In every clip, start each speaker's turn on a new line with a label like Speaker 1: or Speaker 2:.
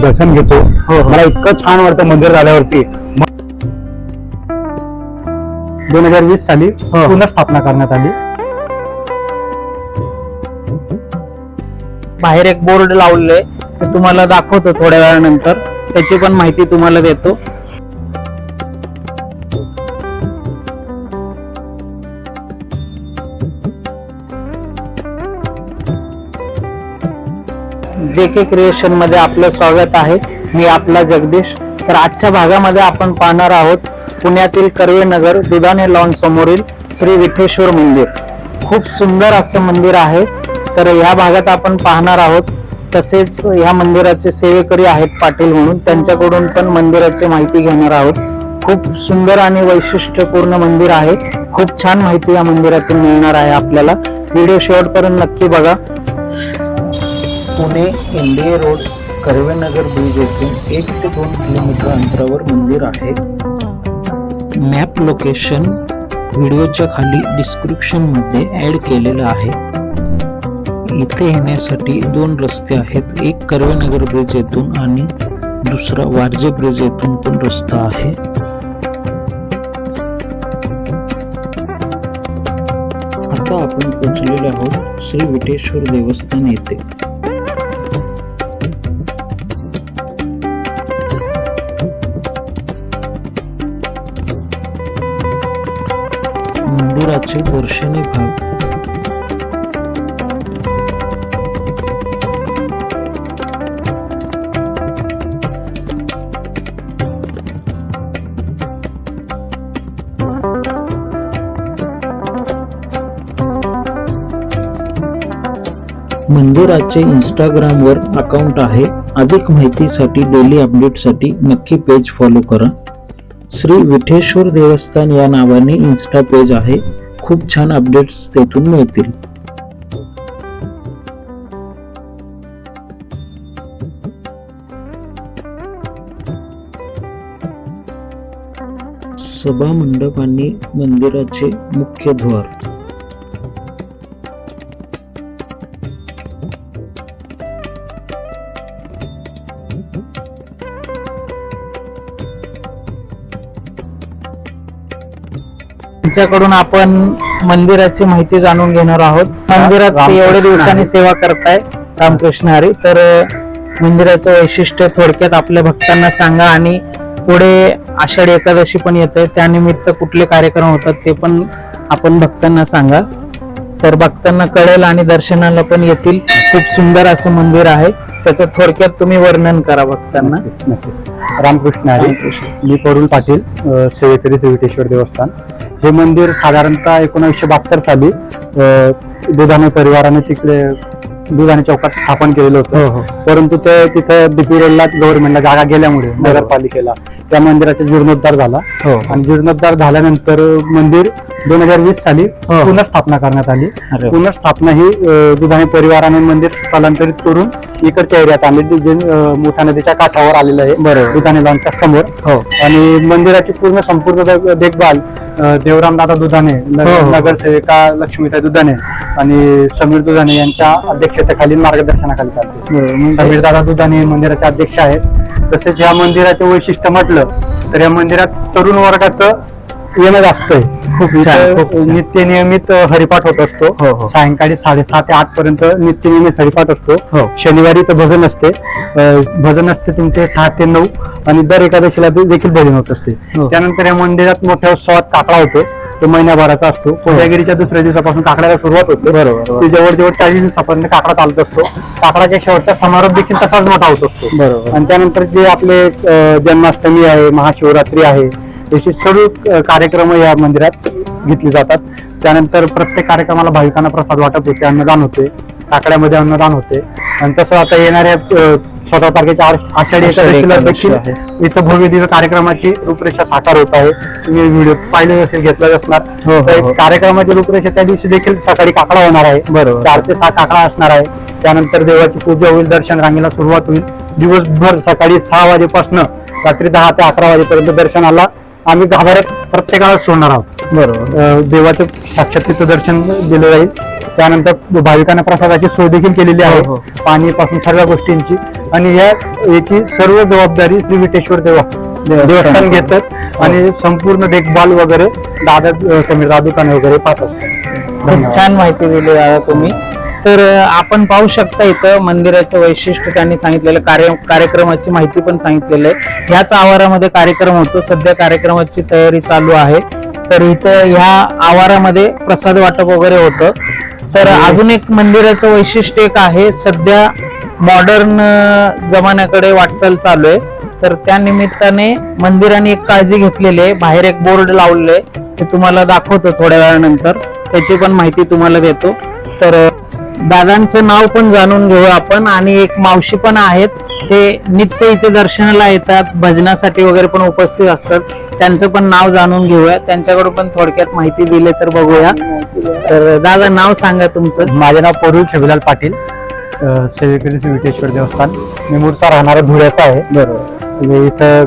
Speaker 1: दर्शन घेतो. मला इतकं छान वाटतं मंदिर झाल्यावरती. दोन हजार वीस साली पुन्हा स्थापना करण्यात आली.
Speaker 2: बाहेर एक बोर्ड लावलेलं आहे. ते तुम्हाला दाखवतो थोड्या वेळानंतर. त्याची पण माहिती तुम्हाला देतो. जे के क्रिएशनमध्ये आपलं स्वागत आहे मी आपला जगदीश. तर आजच्या भागामध्ये आपण पाहणार आहोत पुण्यातील कर्वे नगर दुधाने लॉन समोरील श्री विठेश्वर मंदिर. खूप सुंदर असं मंदिर आहे. तर या भागात आपण पाहणार आहोत तसेच या मंदिराचे सेवेकरी आहेत पाटील म्हणून. त्यांच्याकडून पण मंदिराची माहिती घेणार आहोत. खूप सुंदर आणि वैशिष्ट्यपूर्ण मंदिर आहे. खूप छान माहिती या मंदिरातून मिळणार आहे आपल्याला. व्हिडिओ शेवटपर्यंत नक्की बघा. Pune NDA road Karvenagar bridge येथून एक ते दोन किलोमीटर अंतरावर मंदिर आहे. मॅप लोकेशन व्हिडिओच्या खाली डिस्क्रिप्शनमध्ये ॲड केलेलं आहे. इथे येण्यासाठी दोन रस्ते आहेत. एक कर्वेनगर ब्रिज येथून आणि दुसरा वारजे ब्रिज येथून पण रस्ता आहे. आता आपण पोहोचलेलो आहोत श्री विटेश्वर देवस्थान येथे. मंदिराचे दर्शनी भाग. मंदिराचे इंस्टाग्रामवर अकाउंट आहे. अधिक माहितीसाठी डेली अपडेटसाठी नक्की पेज फॉलो करा. श्री विठेश्वर देवस्थान या नावाने इन्स्टा पेज आहे. खूप छान अपडेट्स तेथून मिळतील. सभा मंडप आणि मंदिराचे मुख्य द्वार. त्यांच्याकडून आपण मंदिराची माहिती जाणून घेणार आहोत. मंदिरात एवढ्या दिवसांनी. सेवा करताय रामकृष्ण हरी. तर मंदिराचं वैशिष्ट्य थोडक्यात आपल्या भक्तांना सांगा आणि पुढे आषाढी एकादशी पण येते त्यानिमित्त कुठले कार्यक्रम होतात ते पण आपण भक्तांना सांगा. तर भक्तांना कळेल आणि दर्शनाला पण येतील. खूप सुंदर असं मंदिर आहे. त्याचं थोडक्यात तुम्ही वर्णन करा भक्तांना.
Speaker 1: नक्कीच रामकृष्ण हरी. मी परुल पाटील सेवेकरी सेविटेश्वर देवस्थान. हे मंदिर साधारणतः एकोणीसशे बहात्तर साली अ, दुधाणे परिवाराने तिकडे दुधाणे चौकात स्थापन केलेलं होतं. परंतु ते तिथं डिपिरेलला गव्हर्नमेंटला जागा गेल्यामुळे नगरपालिकेला त्या मंदिराचा जीर्णोद्धार झाला.
Speaker 2: हो.
Speaker 1: आणि जीर्णोद्धार झाल्यानंतर मंदिर दोन हजार वीस साली
Speaker 2: हो.
Speaker 1: पुन्हा स्थापना करण्यात आली
Speaker 2: अरे वा.
Speaker 1: पुनर्स्थापना ही अ, दुधाणे परिवाराने मंदिर स्थलांतरित करून इकडच्या एरियात आणले जे अ, नदीच्या काठावर आलेलं आहे
Speaker 2: बरोबर.
Speaker 1: दुधाणे लॉनच्या समोर
Speaker 2: हो
Speaker 1: आणि मंदिराची पूर्ण संपूर्ण दे- देखभाल अ, देवरामदादा दुधाणे न-
Speaker 2: हो, हो.
Speaker 1: नगरसेविका लक्ष्मीताई दुधाणे आणि समीर दुधाणे यांच्या अध्यक्षतेखाली मार्गदर्शनाखाली चालते
Speaker 2: बरोबर. म्हणजे
Speaker 1: समीर दादा दुधाणे मंदिराचे अध्यक्ष आहेत तसेच या मंदिराचे वैशिष्ट्य म्हटलं तर या मंदिरात तरुण वर्गाचं येणं जास्त आहे. नित्य नियमित हरिपाठ होत
Speaker 2: हो,
Speaker 1: असतो
Speaker 2: हो.
Speaker 1: सायंकाळी साडेसहा ते आठ पर्यंत नित्य नियमित हरिपाठ असतो
Speaker 2: हो.
Speaker 1: शनिवारी तर भजन असते भजन असते तुमचे सहा ते नऊ आणि दर एकादशीला देखील भजन होत असते
Speaker 2: हो.
Speaker 1: त्यानंतर या मंदिरात मोठ्या उत्सवात काकडा होतो तो महिन्याभराचा असतो कोजागिरीच्या दुसऱ्या दिवसापासून काकड्याला सुरुवात होते
Speaker 2: बरोबर.
Speaker 1: ते जवळजवळ चाळीस दिवसापर्यंत काकडा चालत असतो काकडाच्या शेवटचा समारोप देखील तसाच मोठा होत असतो
Speaker 2: बरोबर.
Speaker 1: आणि त्यानंतर जे आपले जन्माष्टमी आहे महाशिवरात्री आहे अशी सर्व कार्यक्रम या मंदिरात घेतली जातात. त्यानंतर प्रत्येक कार्यक्रमाला भाविकांना प्रसाद वाटप होते अन्नदान होते काकड्यामध्ये अन्नदान होते. आणि तसं आता येणाऱ्या सतरा तारखेच्या आष- आषाढी एकादशीला
Speaker 2: एकादशी
Speaker 1: देखील. इथं भव्य दिव्य कार्यक्रमाची रूपरेषा साकार होत आहे. तुम्ही व्हिडिओ पाहिले असेल घेतला असणार.
Speaker 2: हो, हो, हो.
Speaker 1: कार्यक्रमाची रूपरेषा त्या दिवशी देखील सकाळी काकडा होणार आहे.
Speaker 2: बरोबर.
Speaker 1: चार ते सहा काकडा असणार आहे. त्यानंतर देवाची पूजा होईल दर्शन रांगेला सुरुवात होईल. दिवसभर सकाळी सहा वाजेपासून रात्री दहा ते अकरा वाजेपर्यंत दर्शनाला आम्ही गाभाऱ्यात प्रत्येकाला सोडणार आहोत.
Speaker 2: बरोबर.
Speaker 1: देवाचं साक्षात तिथं दर्शन दिलं जाईल. त्यानंतर भाविकांना प्रसादाची सोय देखील केलेली आहे.
Speaker 2: हो, हो.
Speaker 1: पाणीपासून सर्व गोष्टींची. आणि या याची सर्व जबाबदारी श्री विठेश्वर देवा देवस्थान घेतच. आणि संपूर्ण देखभाल वगैरे दादा समीर दादुकाने वगैरे पाहत असतात.
Speaker 2: खूप छान माहिती दिली दादा तुम्ही. तर आपण पाहू शकता इथं मंदिराचं वैशिष्ट्य त्यांनी सांगितलेलं कार्य कार्यक्रमाची माहिती पण सांगितलेलं आहे. ह्याच आवारामध्ये कार्यक्रम होतो. सध्या कार्यक्रमाची तयारी चालू आहे. तर इथं ह्या आवारामध्ये प्रसाद वाटप वगैरे होतं. तर अजून एक मंदिराचं वैशिष्ट्य एक आहे. सध्या मॉडर्न जमान्याकडे वाटचाल चालू आहे. तर त्या निमित्ताने मंदिराने एक काळजी घेतलेली आहे. बाहेर एक बोर्ड लावलेले आहे. ते तुम्हाला दाखवतो थोड्या वेळानंतर. त्याची पण माहिती तुम्हाला देतो. तर दादांचं नाव पण जाणून घेऊ आपण. आणि एक मावशी पण आहेत. ते नित्य इथे दर्शनाला येतात. भजनासाठी वगैरे पण उपस्थित असतात. त्यांचं पण नाव जाणून घेऊया. त्यांच्याकडून पण थोडक्यात माहिती दिली तर बघूया. तर दादा नाव सांगा तुमचं.
Speaker 1: माझे नाव पोरुल शबिलाल पाटील. सेवेकरी श्री विठेश्वर देवस्थान. मी मूळचा राहणारा धुळ्याचा आहे.
Speaker 2: बरोबर.
Speaker 1: इथं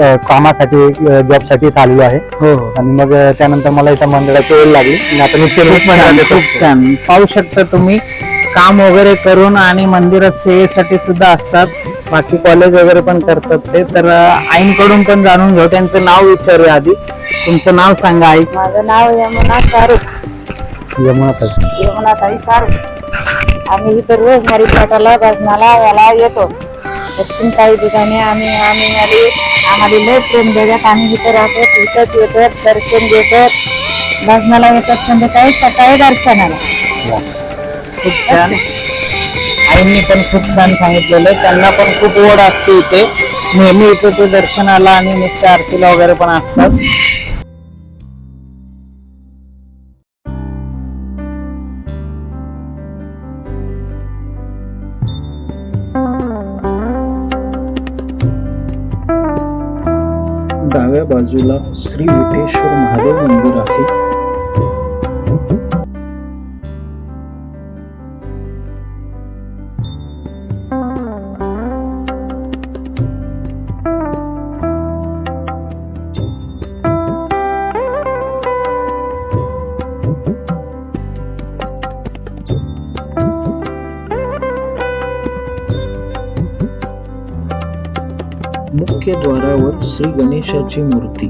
Speaker 1: कामासाठी जॉबसाठी इथं आलेलो आहे.
Speaker 2: हो हो.
Speaker 1: आणि मग त्यानंतर मला इथं मंदिराची ओढ लागली. आणि आता मी
Speaker 2: खूप छान. खूप छान. पाहू शकता तुम्ही काम वगैरे करून आणि मंदिरात सेवेसाठी सुद्धा असतात. बाकी कॉलेज वगैरे पण करतात ते. तर अं, आईंकडून पण जाणून घेऊ. त्यांचं नाव विचारूया आधी. तुमचं नाव सांगा आई.
Speaker 3: माझं नाव यमुना सारूक
Speaker 1: यमुनाताई.
Speaker 3: यमुनाताई सारूक आम्ही इथं रोज हरिपाठाला भजनाला याला येतो. दक्षिण काही ठिकाणी आम्ही आम्ही आली आम्हाला लय प्रेम देतात. आम्ही इथं राहतो इथंच येतात दर्शन घेतात. भजनाला येतात म्हणजे संध्याकाळी सकाळी दर्शनाला.
Speaker 2: खूप छान. आईंनी पण खूप छान सांगितलेलं त्यांना पण खूप ओढ असते इथे. नेहमी इथे ते दर्शनाला आणि नित्य आरतीला वगैरे पण असतात. डाव्या बाजूला श्री विठेश्वर महादेव मंदिर आहे. मुख्य द्वारावर श्री गणेशाची मूर्ती.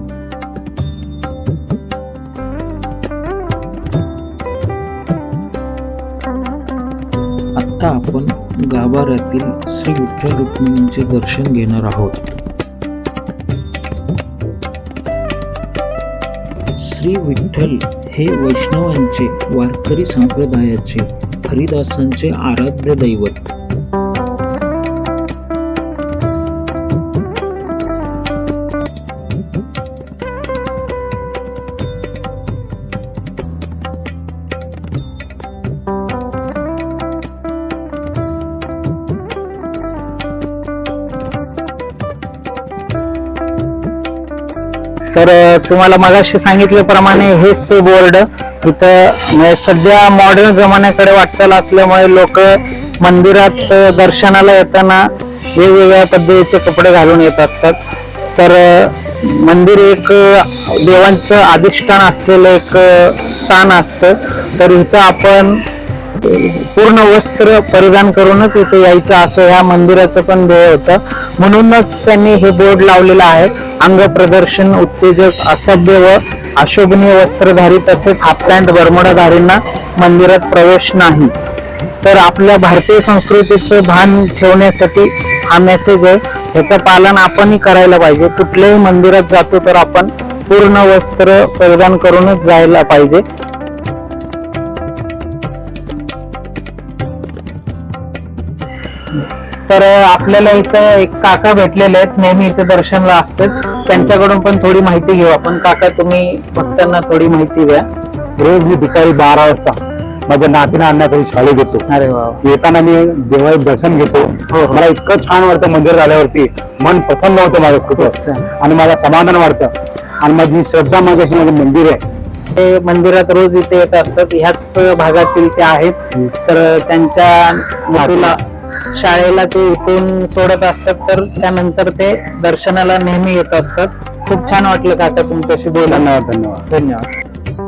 Speaker 2: आता आपण गाभाऱ्यातील श्री विठ्ठल रुक्मिणींचे दर्शन घेणार आहोत. श्री विठ्ठल हे वैष्णवांचे वारकरी संप्रदायाचे हरिदासांचे आराध्य दैवत. तर तुम्हाला मगाशी सांगितल्याप्रमाणे हेच ते बोर्ड. इथं म्हणजे सध्या मॉडर्न जमान्याकडे वाटचाल असल्यामुळे लोक मंदिरात दर्शनाला येताना वेगवेगळ्या पद्धतीचे कपडे घालून येत असतात. तर मंदिर एक देवांचं अधिष्ठान असलेलं एक स्थान असतं. तर इथं आपण पूर्ण वस्त्र परिधान करूनच इथे यायचं असं ह्या मंदिराचं पण ध्येय होतं. म्हणूनच त्यांनी हे बोर्ड लावलेलं आहे. अंग प्रदर्शन उत्तेजक असभ्य व अशोभनीय वस्त्रधारी तसेच हाफ पॅन्ट बरमोडाधारींना मंदिरात प्रवेश नाही. तर आपल्या भारतीय संस्कृतीचं भान ठेवण्यासाठी हा मेसेज आहे. ह्याचं पालन आपणही करायला पाहिजे. कुठल्याही मंदिरात जातो तर आपण पूर्ण वस्त्र परिधान करूनच जायला पाहिजे. तर आपल्याला इथं एक काका भेटलेले आहेत. नेहमी इथे दर्शनला असतात. त्यांच्याकडून पण थोडी माहिती घेऊ आपण. काका तुम्ही भक्तांना थोडी माहिती द्या.
Speaker 1: रोज मी दुपारी बारा वाजता माझ्या नातीला आणण्यासाठी शाळेत घेतो
Speaker 2: अरे वा.
Speaker 1: येताना मी देवाचं दर्शन घेतो.
Speaker 2: हो.
Speaker 1: मला इतकं छान वाटतं मंदिर झाल्यावरती मन प्रसन्न होतं माझं खूप. आणि मला समाधान वाटतं. आणि माझी श्रद्धा माझं हे माझं मंदिर आहे.
Speaker 2: ते मंदिरात रोज इथे येत असतात. ह्याच भागातील ते आहेत. तर त्यांच्या शाळेला ते इथून सोडत असतात तर त्यानंतर ते दर्शनाला नेहमी येत असतात. खूप छान वाटलं काका तुमच्याशी
Speaker 1: धन्यवाद धन्यवाद.
Speaker 2: धन्यवाद.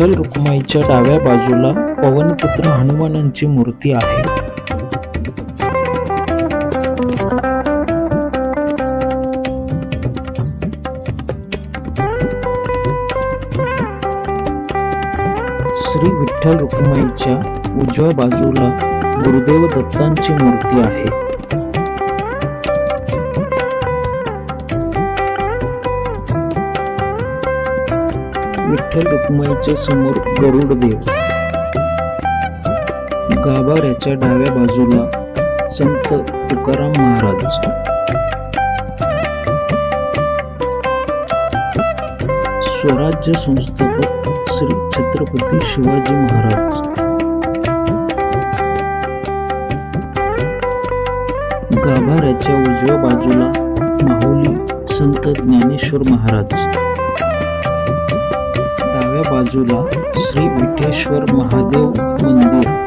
Speaker 4: विठ्ठल रुक्माईच्या डाव्या बाजूला पवनपुत्र हनुमानांची मूर्ती आहे. श्री विठ्ठल रुक्माईच्या उजव्या बाजूला गुरुदेव दत्तांची मूर्ती आहे. विठ्ठल रुक्माईच्या समोर गरुड देव. गाभाऱ्याच्या डाव्या बाजूला संत तुकाराम महाराज. स्वराज्य संस्थापक श्री छत्रपती शिवाजी महाराज. गाभाऱ्याच्या उजव्या बाजूला माहुली संत ज्ञानेश्वर महाराज. डाव्या बाजूला श्री विठ्ठेश्वर महादेव मंदिर.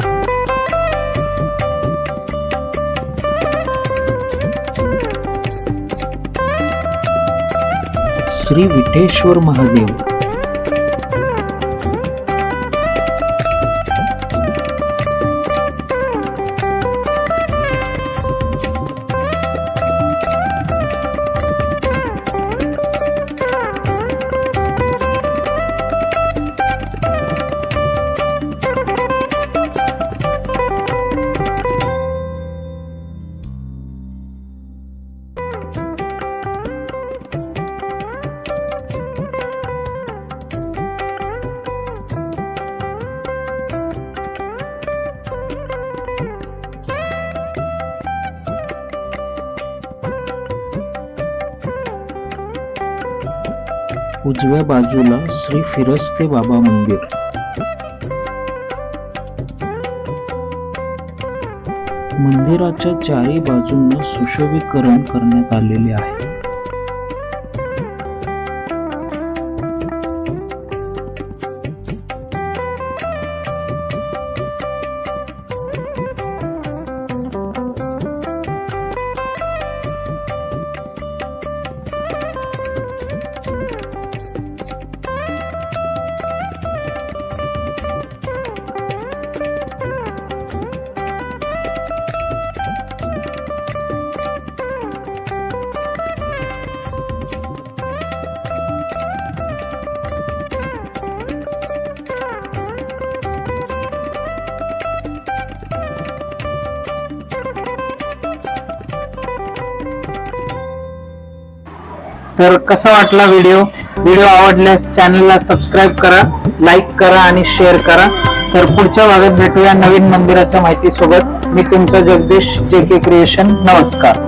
Speaker 4: श्री विठ्ठेश्वर महादेव. उजव्या बाजूला श्री फिरस्ते बाबा मंदिर. मंदिराच्या चारी बाजूंना सुशोभीकरण करण्यात आलेले आहे.
Speaker 2: तर कसा वाटला व्हिडिओ व्हिडिओ आवडल्यास चॅनलला सबस्क्राईब करा लाईक करा आणि शेअर करा. तर पुढच्या भागात भेटूया नवीन मंदिराच्या माहितीसोबत. मी तुमचा जगदीश जे के क्रिएशन नमस्कार.